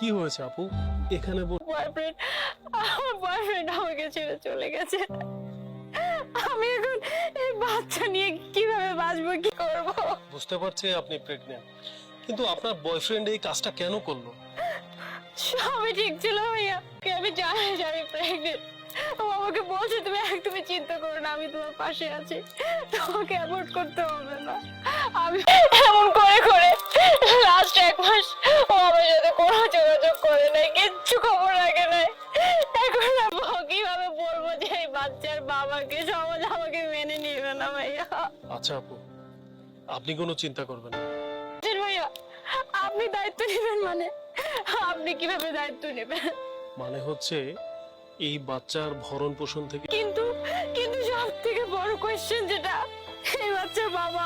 কি হয়েছে আপু? এখানে বয়ফ্রেন্ড আমার বয়ফ্রেন্ড আমাকে ছেড়ে চলে গেছে। আমি এখন এই বাচ্চা নিয়ে কীভাবে বাঁচবো কি করব? বুঝতে পারছি আপনি প্রেগনেন্ট কিন্তু আপনার বয়ফ্রেন্ড এই কাজটা কেন করল? সবই ঠিক ছিল ভাইয়া। আমি জানি যে আমি প্রেগনেন্ট ও আমাকে বলছে তুমি একদমই চিন্তা করো না আমি তোমার পাশে আছি। তোমাকে অ্যাভয়েড করতে হবে না। আমি এমন করে করে লাস্ট এক মাস ও আমার সাথে কোনো যোগাযোগ করে নাই কিচ্ছু খবর রাখে নাই। এখন কীভাবে বলব যে এই বাচ্চার বাবাকে সমাজ আমাকে মেনে নেবে না ভাইয়া। আচ্ছা আপু আপনি কোনো চিন্তা করবেন না। আচ্ছা ভাইয়া আপনি দায়িত্ব নেবেন মানে? আপনি কীভাবে দায়িত্ব নেবেন? মানে হচ্ছে এই বাচ্চার ভরণ পোষণ থেকে কিন্তু কিন্তু সব থেকে বড় কোয়েশ্চেন যেটা এই বাচ্চার বাবা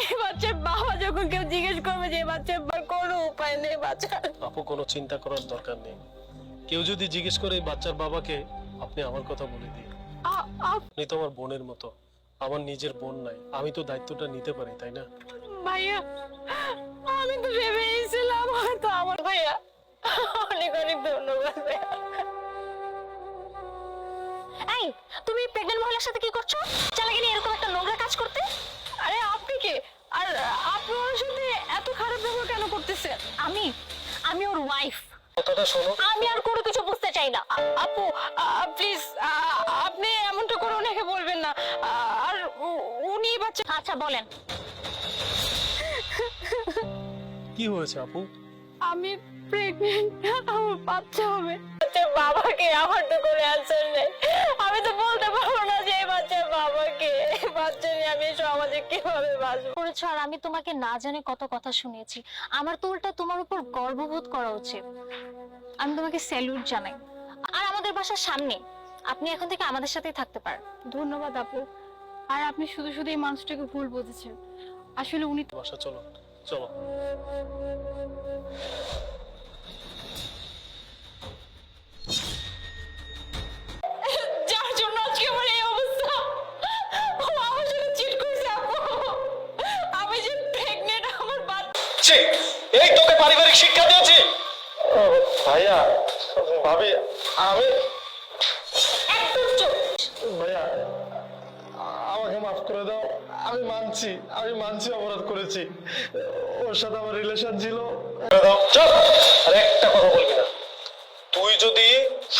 এই বাচ্চার বাবা যখন কেউ জিজ্ঞেস করবে যে এই বাচ্চার কোনো উপায় নেই বাচ্চার আপু কোনো চিন্তা করার দরকার নেই। কেউ যদি জিজ্ঞেস করে এই বাচ্চার বাবাকে আপনি আমার কথা বলে দিন। আপনি তো আমার বোনের মতো। আমার নিজের বোন নাই। আমি তো দায়িত্বটা নিতে পারি তাই না? ভাইয়া আমি তো ভেবে এসেছিলাম হয়তো আমার ভাইয়া। অনেক অনেক ধন্যবাদ ভাইয়া। এই তুমি প্রেগন্যান্ট মহিলার সাথে কি করছ? চালাকি নিয়ে এরকম একটা নোংরা কাজ করতে? আরে আপনি কে? আর আপনি ওর সাথে এত খারাপ ব্যবহার কেন করতেছেন? আমি আমি ওর ওয়াইফ কথাটা শোনো। আমি আর কোনো কিছু বুঝতে চাই না। আপু প্লিজ আপনি এমনটা করে ওনাকে বলবেন না। আর উনি বাচ্চা আচ্ছা বলেন। কি হয়েছে আপু? আমি প্রেগনেন্ট আমার বাচ্চা হবে। বাবাকে আমার তো কোনো অ্যান্সার নেই। আমি তো বলতে পারব না যে এই বাচ্চার বাবাকে। বাচ্চা নিয়ে আমি সমাজে কীভাবে বাঁচবো? করেছ আর আমি তোমাকে না জানি কত কথা শুনিয়েছি। আমার তো উল্টা তোমার উপর গর্ববোধ করা উচিত। আমি তোমাকে স্যালুট জানাই। আর আমাদের বাসার সামনে আপনি এখন থেকে আমাদের সাথেই থাকতে পারেন। ধন্যবাদ আপু। আর আপনি শুধু শুধু এই মানুষটাকে ভুল বুঝেছেন। আসলে উনি তো বাসা চলো চলো। বাচ্চা ছি, এই তোকে পারিবারিক শিক্ষা দিয়েছি। ভাইয়া ভাবি আমি ভাইয়া আমাকে মাফ করে দাও। আমি মানছি আমি মানছি অপরাধ করেছি। ওর সাথে আমার রিলেশন ছিল। চুপ! আর একটা কথা বলবি না। তুই যদি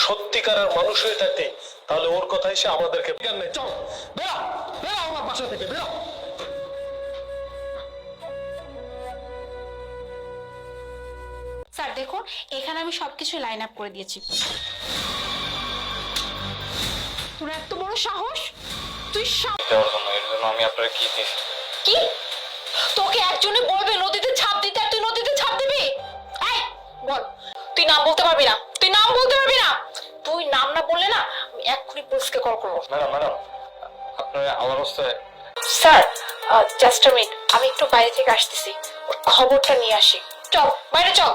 সত্যিকারের মানুষ হয়ে থাকতি তাহলে ওর কথাই সে আমাদেরকে চল বেরো বেরো আমার বাসা থেকে বেরো। স্যার দেখুন এখানে আমি সবকিছু লাইন আপ করে দিয়েছি। তোর এত বড় সাহস? তুই সা- দেওয়ার জন্য এর জন্য আমি আপনার কি দিয়েছি কি? তোকে একজনে বলবে নদীতে ঝাঁপ দিতে আর তুই নদীতে ঝাঁপ দিবি? এই বল। তুই নাম বলতে পারবি না। তুই নাম বলতে পারবি না। তুই নাম না বললে না আমি এক্ষুনি পুলিশকে কল করব। ম্যাডাম ম্যাডাম আপনার আমার অবস্থায় স্যার জাস্ট মিনিট আমি একটু বাইরে থেকে আসতেছি। ওর খবরটা নিয়ে আসি। চল বাইরে চল।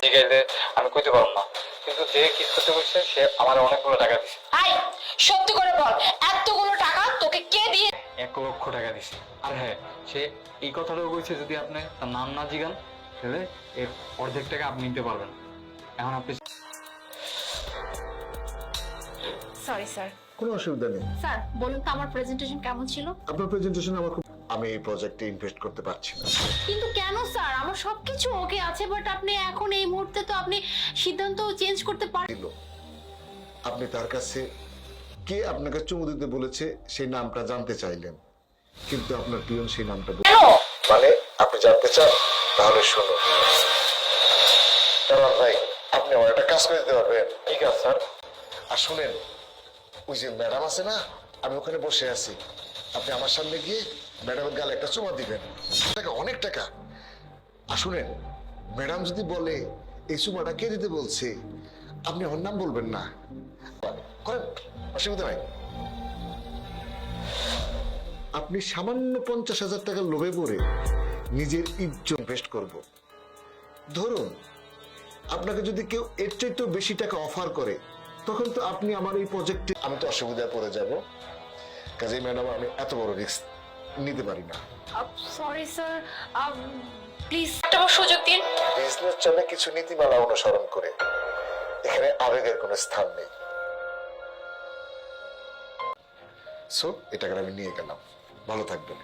জিগাইলে আমি কইতে পারব না। কিন্তু যে কিস করতে বলছে সে আমার অনেকগুলো টাকা দিছে। আই সত্যি করে বল এতগুলো টাকা তোকে কে দিয়ে এক লক্ষ টাকা দিছে। আর হ্যাঁ সে এই কথাটাও কইছে যদি আপনি তার নাম না জিগান তাহলে এর অর্ধেক টাকা আপনি নিতে পারবেন। এখন আপনি সরি স্যার কোনো অসুবিধা নেই। স্যার বলুন তো আমার প্রেজেন্টেশন কেমন ছিল? আপনার প্রেজেন্টেশন আমার খুব আমি এই প্রজেক্টে ইনভেস্ট করতে পারছি না। কিন্তু কেন স্যার আমার সবকিছু ওকে আছে বাট আপনি এখন এই মুহূর্তে তো আপনি সিদ্ধান্ত চেঞ্জ করতে পারেন দিল। আপনি তার কাছে কে আপনাকে চুমু দিতে বলেছে সেই নামটা জানতে চাইলেন। কিন্তু আপনার পিয়ন সেই নামটা বলে- কেন? মানে আপনি জানতে চান তাহলে শুনুন। কারণ ভাই আপনি আমার একটা কাজ করে দিতে পারবেন। ঠিক আছে স্যার আর শুনেন ওই যে ম্যাডাম আছে না আমি ওখানে বসে আছি। আপনি আমার সামনে গিয়ে ম্যাডামের গালে একটা চুমা দিবেন। টাকা, অনেক টাকা। আর শুনেন, ম্যাডাম যদি বলে, এই চুমাটা কে দিতে বলছে? আপনি ওর নাম বলবেন না। করেন অসুবিধা নাই আপনি সামান্য পঞ্চাশ হাজার টাকা লোভে পড়ে নিজের ইজ্জত ইনভেস্ট করব। ধরুন, আপনাকে যদি কেউ এর চাইতেও বেশি টাকা অফার করে, তখন তো আপনি আমার এই প্রজেক্টে আমি তো অসুবিধায় পড়ে যাব। কাজেই ম্যাডাম, আমি এত বড় রিস্ক নিতে পারি না। সরি স্যার প্লিজ একটা সুযোগ দিন। বিজনেস চলে কিছু নীতিমালা অনুসরণ করে। এখানে আবেগের কোনো স্থান নেই। সো এটাকে আমি নিয়ে গেলাম। ভালো থাকবেন।